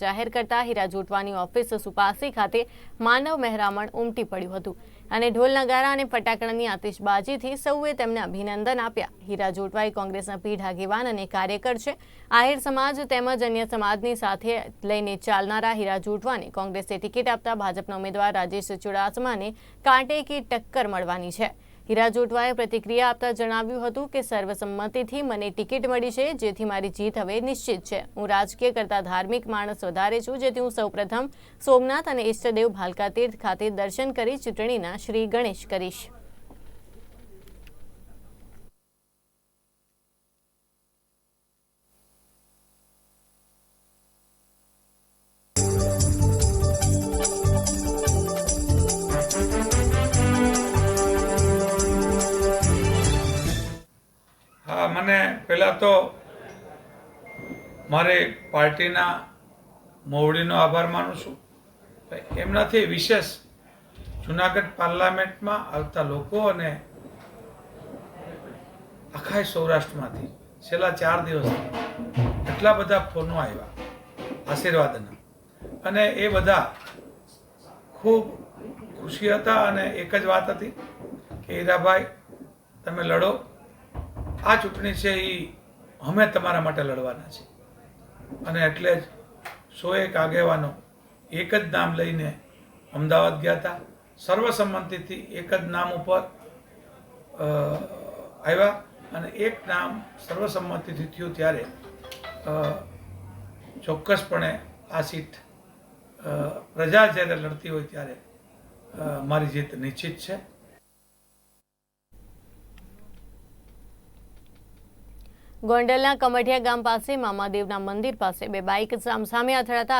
જાહેર કરતા હીરા જોટવાની ઓફિસ સુપાસી ખાતે માનવ મહેરામણ ઉમટી પડ્યું હતું અને ઢોલ નગારા અને ફટાકડાની આતિશબાજીથી સૌએ તેમને અભિનંદન આપ્યા. હીરા જોટવાઈ કોંગ્રેસના પીઢ આગેવાન અને કાર્યકર છે. આહિર સમાજ તેમજ અન્ય સમાજની સાથે લઈને ચાલનારા હીરા જોટવાને કોંગ્રેસે ટિકિટ આપતા ભાજપના ઉમેદવાર રાજેશ ચુડાસમાને કાંટે કી ટક્કર મળવાની છે. હીરા જોટવાએ પ્રતિક્રિયા આપતા જણાવ્યું હતું કે સર્વસંમતિથી મને ટિકિટ મળી છે, જેથી મારી જીત હવે નિશ્ચિત છે. હું રાજકીય કરતા ધાર્મિક માણસ વધારે છું, જેથી હું સૌપ્રથમ સોમનાથ અને ઈષ્ટદેવ ભાલકા તીર્થ ખાતે દર્શન કરી ચૂંટણીના શ્રી ગણેશ કરીશ. મને પહેલાં તો મારે પાર્ટીના મોવડીનો આભાર માનું છું. એમનાથી વિશેષ જુનાગઢ પાર્લામેન્ટમાં આવતા લોકો અને આખા સૌરાષ્ટ્રમાંથી છેલ્લા ચાર દિવસથી એટલા બધા ફોનો આવ્યા આશીર્વાદના. અને એ બધા ખૂબ ખુશી હતા અને એક જ વાત હતી કે, હીરાભાઈ, તમે લડો. આ ચૂંટણી છે એ અમે તમારા માટે લડવાના છે અને એટલે જ સો એક આગેવાનો એક જ નામ લઈને અમદાવાદ ગયા હતા. સર્વસંમતિથી એક જ નામ ઉપર આવ્યા અને એક નામ સર્વસંમતિથી થયું ત્યારે ચોક્કસપણે આ સીટ પ્રજા જ્યારે લડતી હોય ત્યારે મારી જીત નિશ્ચિત છે. ગોંડલના કમઠિયા ગામ પાસે મામાદેવના મંદિર પાસે બે બાઇક સામસામે અથડાતા